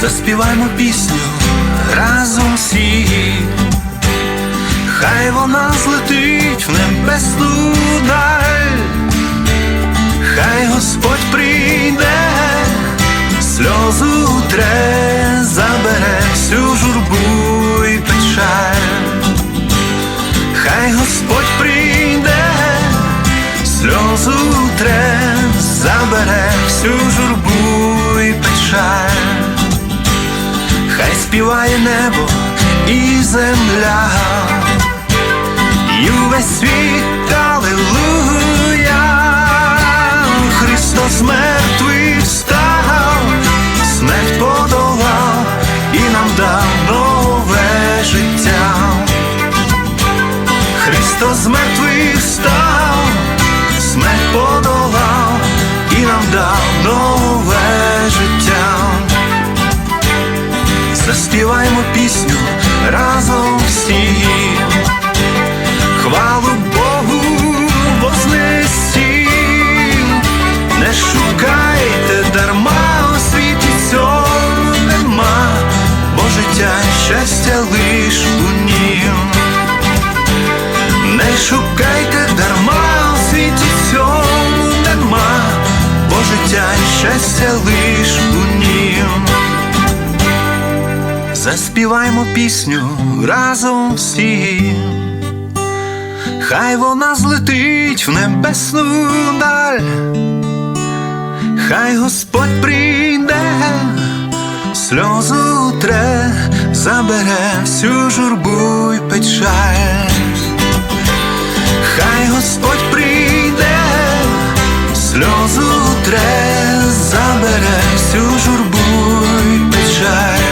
Заспіваймо пісню сльозу тре, забере всю журбу і печаль. Хай співає небо і земля, і увесь світ шукайте дарма у світі цьому нема, бо життя і щастя лиш у нім. Заспіваймо пісню разом всі, хай вона злетить в небесну даль, хай Господь прийде, сльозу тре, забере всю журбу й печаль, хай Господь прийде, сльозу тре, забере всю журбу й печаль.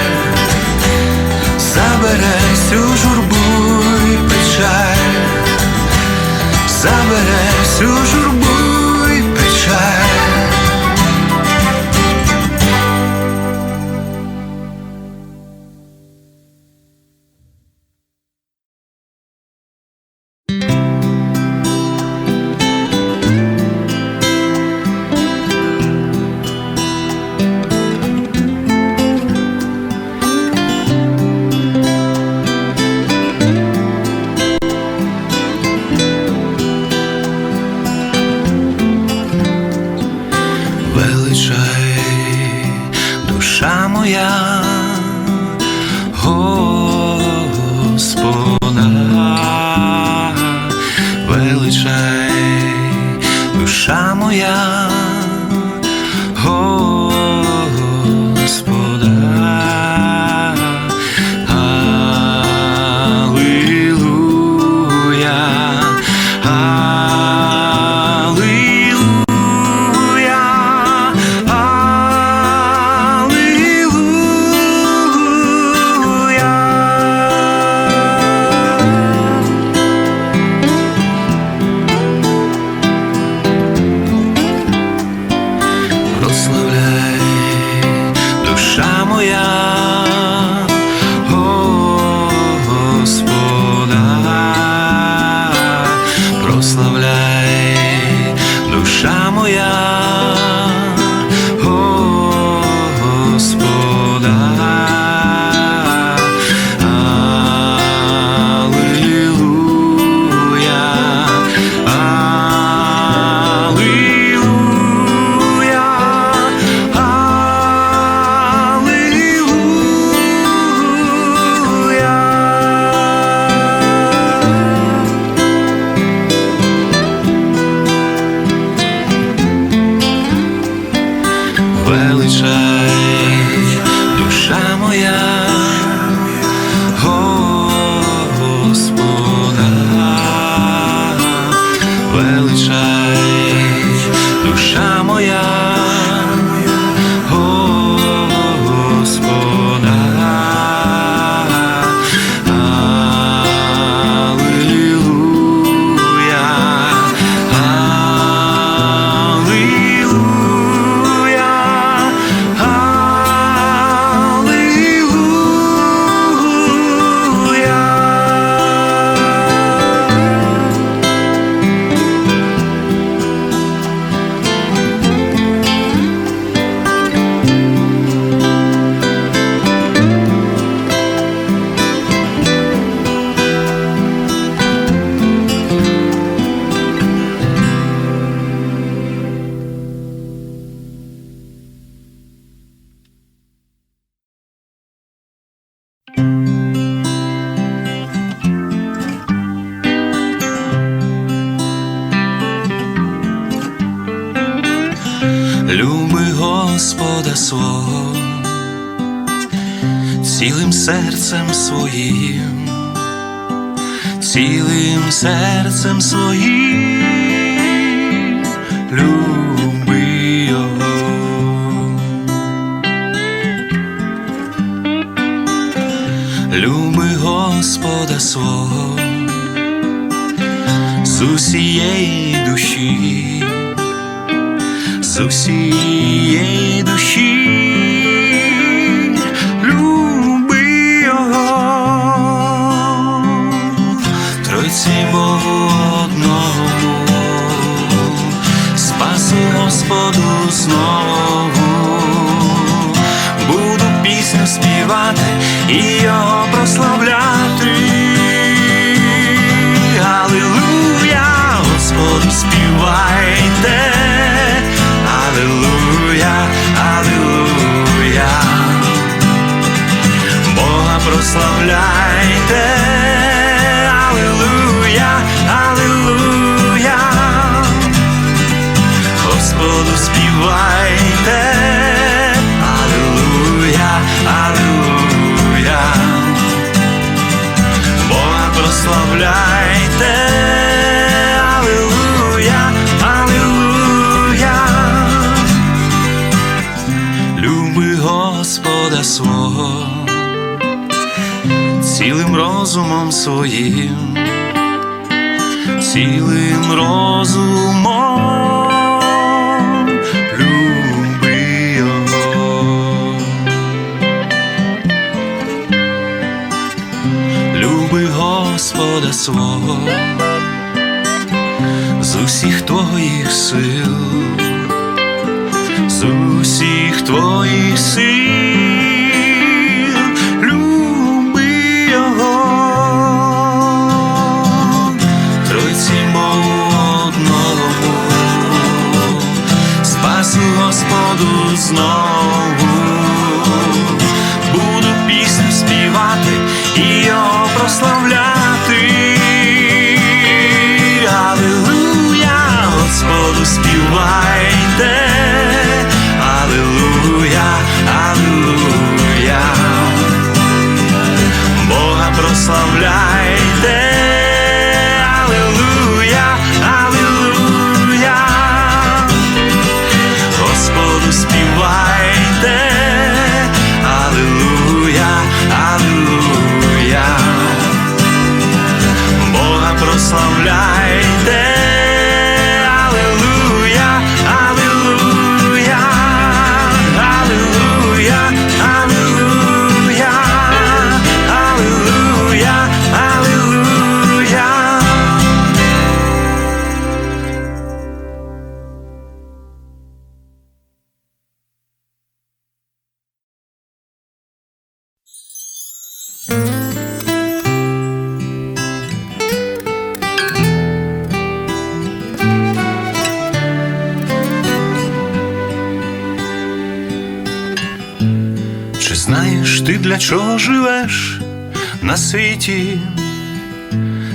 Забере всю журбу й печаль, забере всю журбу Господа свого, цілим серцем своїм, цілим серцем своїм, люби Його. Люби Господа свого з усієї душі, з усієї душі, люби Його, Тройці Богу одному, спаси Господу знову, Господа свого цілим розумом своїм, цілим розумом люби Його. Господа свого з усіх твоїх сил, з усіх твоїх сил, Господу для чого живеш на світі?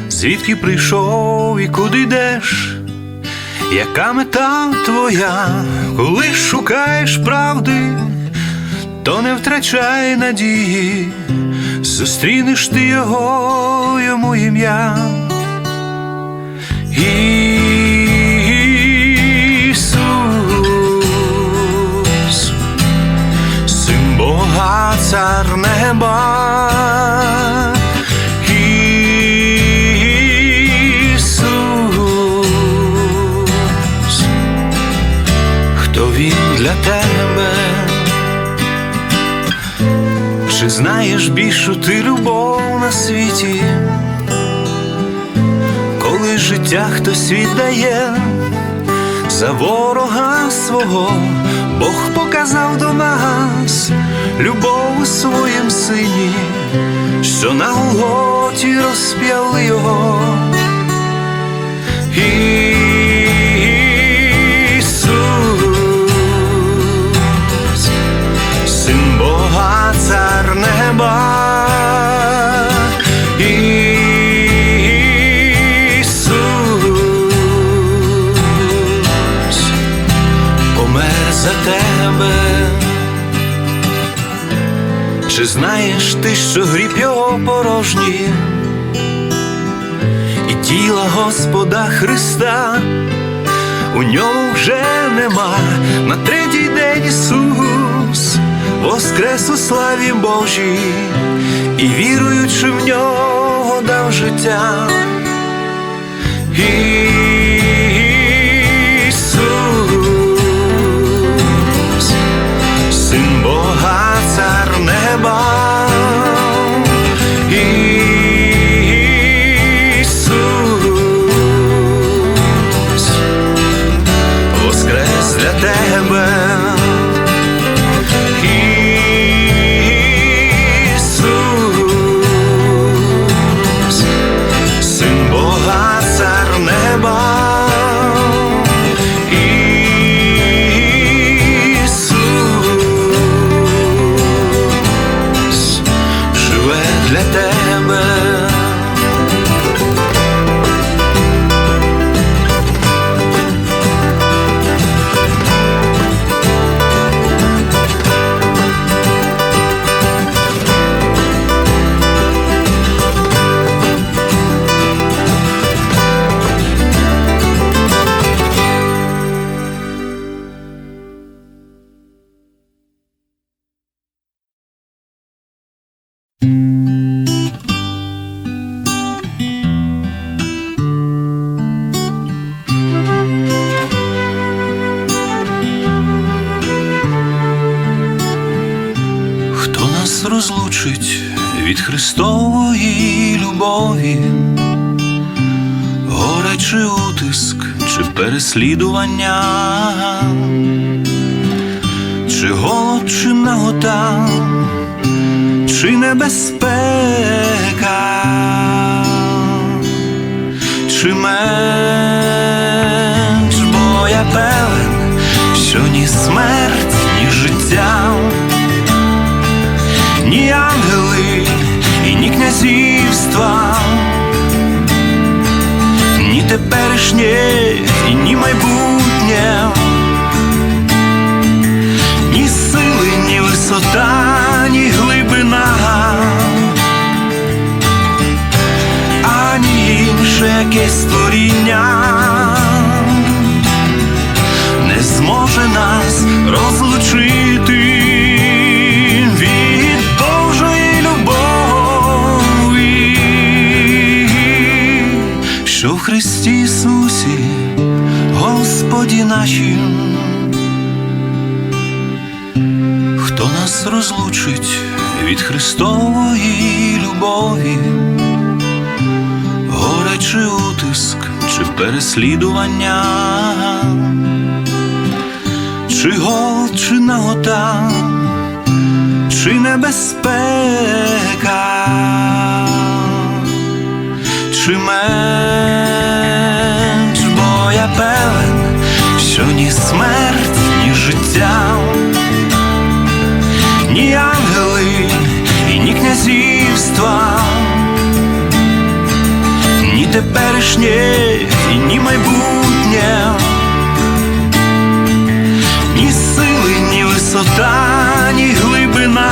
Звідки прийшов і куди йдеш? Яка мета твоя, коли шукаєш правди, то не втрачай надії, зустрінеш ти його, йому ім'я. Ісус, Бога, цар неба. Хто він для тебе? Чи знаєш більшу ти любов на світі? Коли життя хтось віддає за ворога свого, Бог показав до нас любов у своїм сині, що на Голготі розп'яли його. Ісус, син Бога, цар неба. Чи знаєш ти, що гріб його порожній, і тіла Господа Христа у ньому вже нема на третій день Ісус воскрес у славі Божій, і віруючи в нього дав життя. Ісус, переслідування, чи голод, чи нагота, чи небезпека, чи менш, бо я певен, що ні смерть, ні життя ні ангели і ні князівства, теперішнє, і ні майбутнє, якесь створіння. Не зможе нас розлучити. Від Божої любові, що в Христі Ісусі, Господі нашим, хто нас розлучить від Христової любові, горе чи утиск, чи переслідування? Чи голод, чи нагота, чи небезпека, чи менш, бо я певен, що ні смерть, ні життя, ні ангели і ні князівства, теперішнє, і ні майбутнє. Ні сили, ні висота, ні глибина,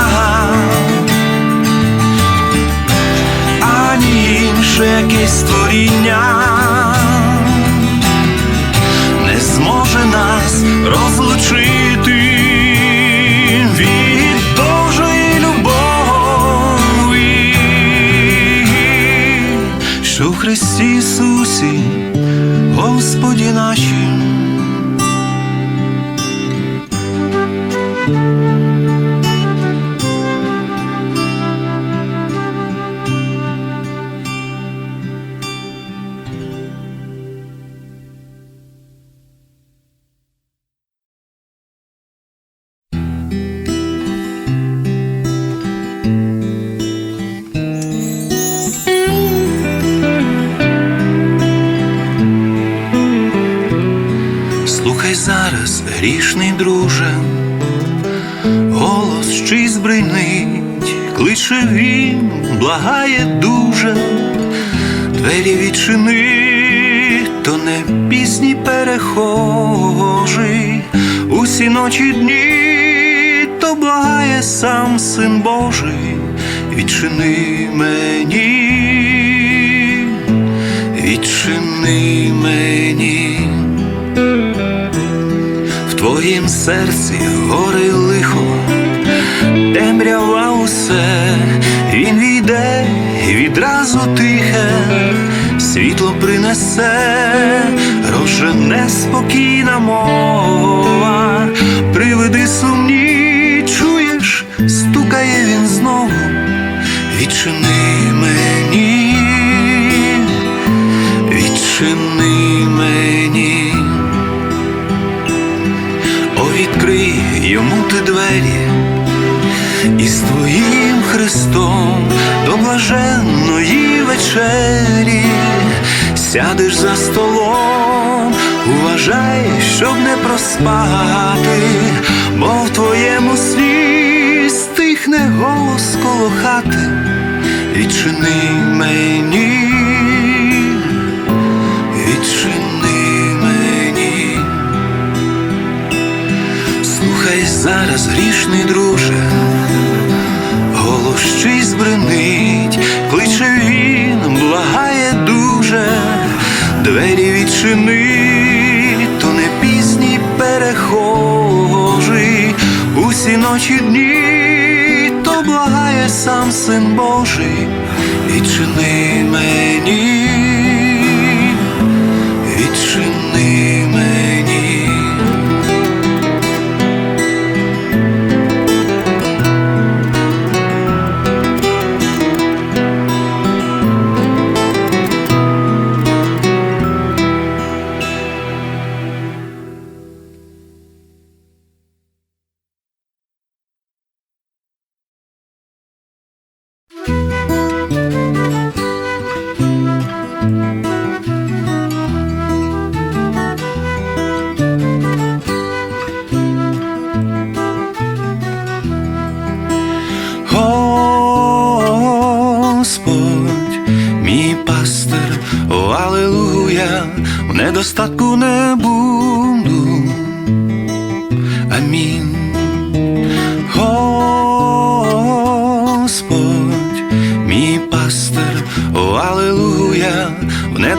ані інше якесь створіння. Не зможе нас розлучити голос чийсь бринить, кличе він, благає дуже, двері відчини, то не пісній перехожий, усі ночі дні, то благає сам син Божий, відчини мені, відчини мені, в твоїм серці гори лихо, темрява усе, він війде відразу тихе, світло принесе, розжене спокійна мова, приведи сумні, чуєш, стукає він знову, відчини мені, відчини мені. О, відкрий йому ти двері, і з твоїм Христом до блаженної вечері сядеш за столом, уважай, щоб не проспати, бо в твоєму сні стихне голос коло хати, відчини мені, зараз, грішний друже, голос чийсь бренить, кличе він, благає дуже, двері відчини, то не пізній перехожий, усі ночі дні, то благає сам син Божий, мені,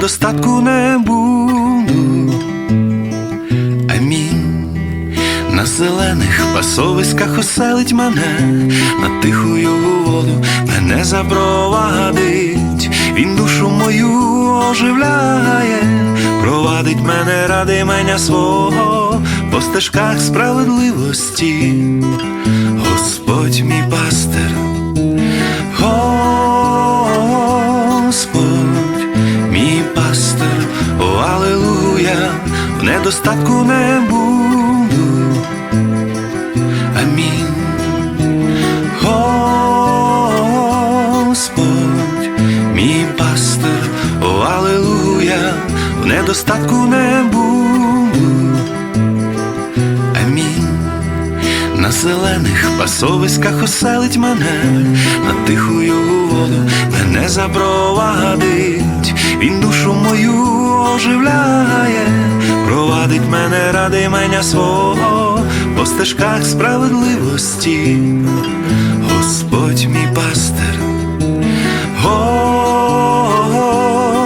в недостатку не буду. Амінь. На зелених пасовиськах оселить мене, на тихую воду мене запровадить, він душу мою оживляє, провадить мене ради мене свого по стежках справедливості, Господь мій пастир, в недостатку не буду. Амінь. Господь, мій пастир, о, алелуя, в недостатку не буду. Амінь. На зелених пасовиськах оселить мене, на тихую воду мене запровадить, він душу мою оживляє, провадить мене ради мене свого по стежках справедливості, Господь мій пастир,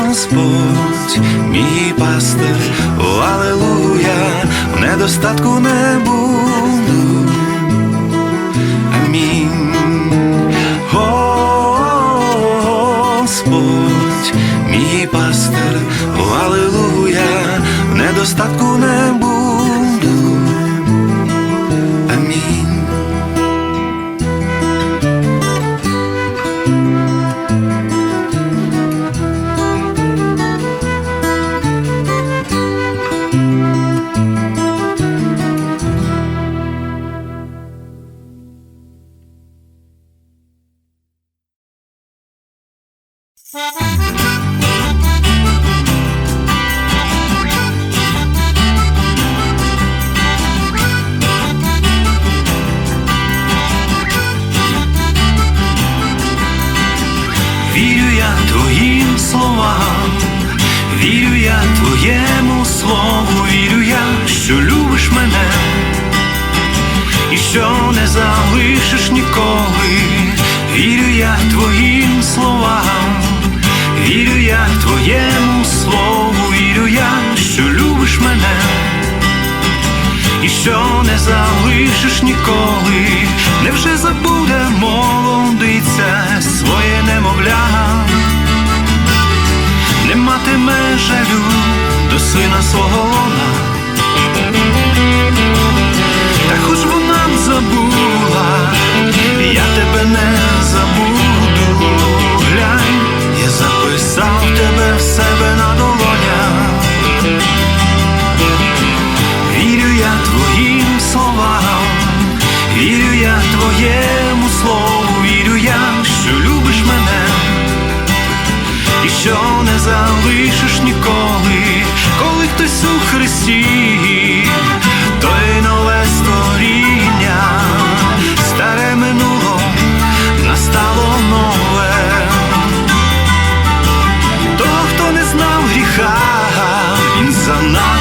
Господь, мій пастир, алелуя, в недостатку не буду. В недостатку не буду. Жалю до сина свого лона. Та хоч вона забула, я тебе не забуду. Глянь, я записав тебе в себе що не залишиш ніколи, коли хтось у Христі, то й нове створіння, старе минуло, настало нове. то, хто не знав гріха, він за нас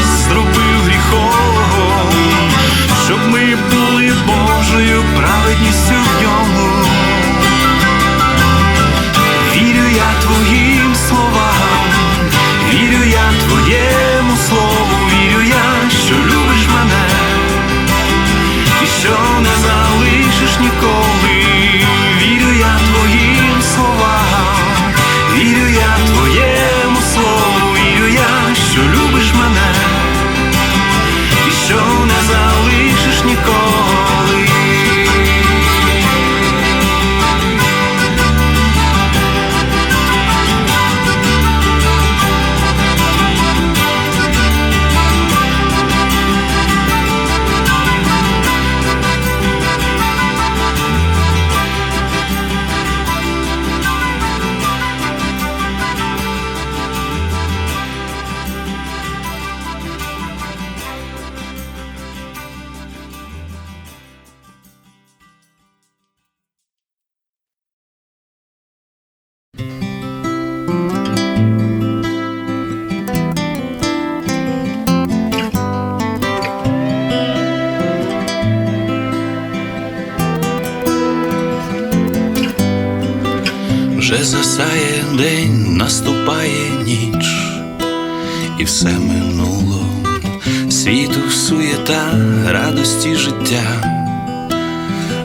життя,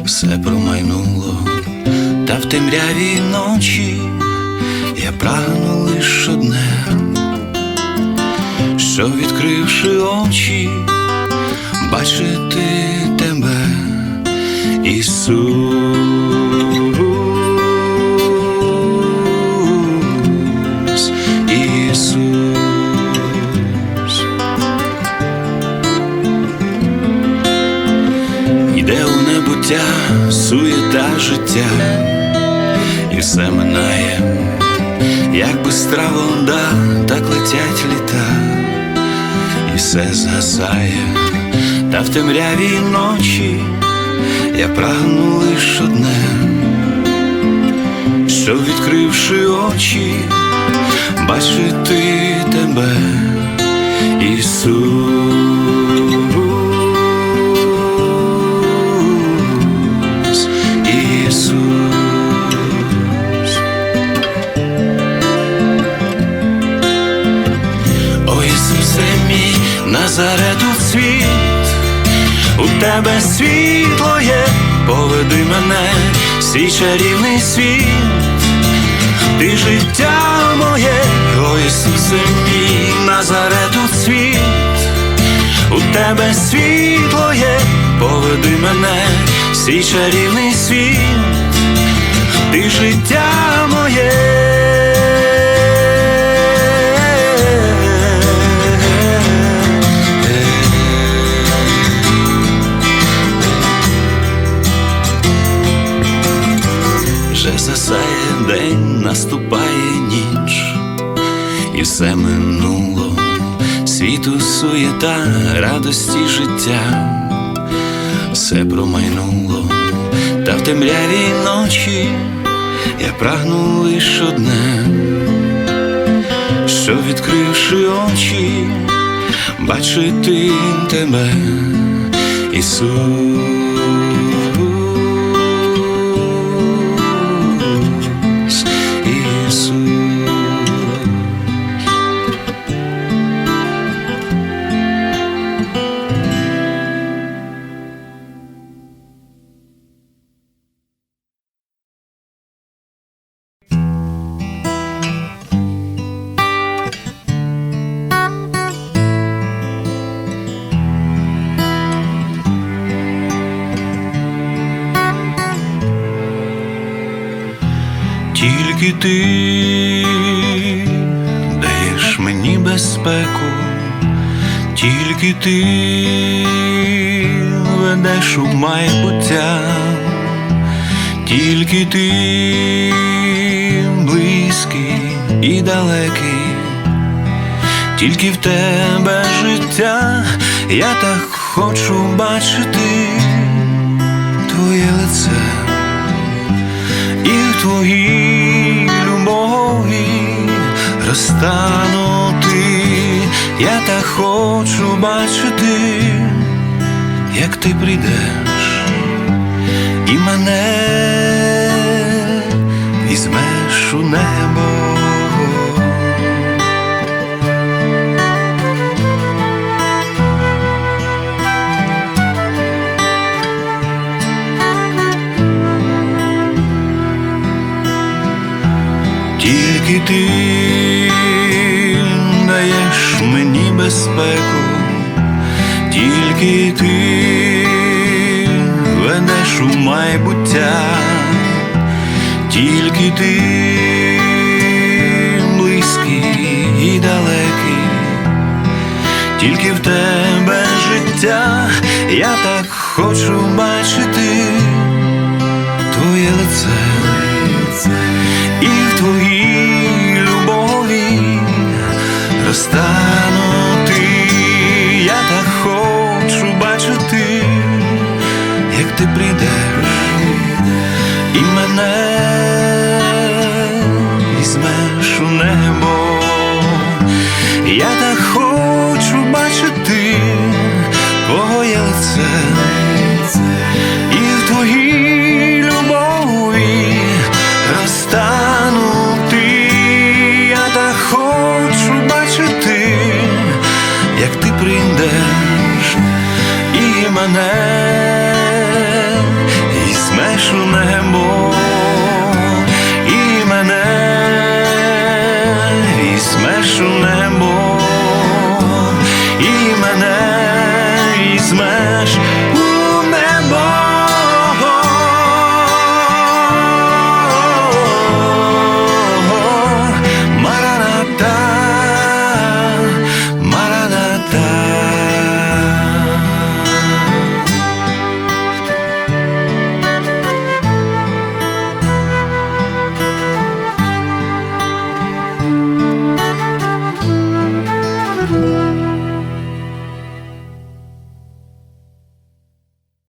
все промайнуло, та в темряві ночі я прагну лиш одне, що відкривши очі, бачити тебе, Ісус, все згасає, та в темряві ночі я прагну лиш одне, що відкривши очі, бачити тебе, Ісус, Назарету світ, у тебе світло є, поведи мене, в свій чарівний світ, ти життя моє, о Ісусе мій, Назарету світ, у тебе світло є, поведи мене, в свій чарівний світ, ти життя Засає день, наступає ніч, і все минуло, світу суєта, радості життя, все промайнуло, та в темряві ночі я прагну лиш одне, що відкривши очі, бачити тебе, Ісус. Ти ведеш у майбуття, тільки ти близький і далекий, тільки в тебе життя, я так хочу бачити твоє лице і в твоїй любові розтанути. Я так хочу бачити, як ти прийдеш і мене візьмеш у небо. Тільки ти мені безпеку, тільки ти ведеш у майбуття, тільки ти близький і далекий, тільки в тебе життя, я так хочу бачити твоє лице. І в твоїй любові розтанути.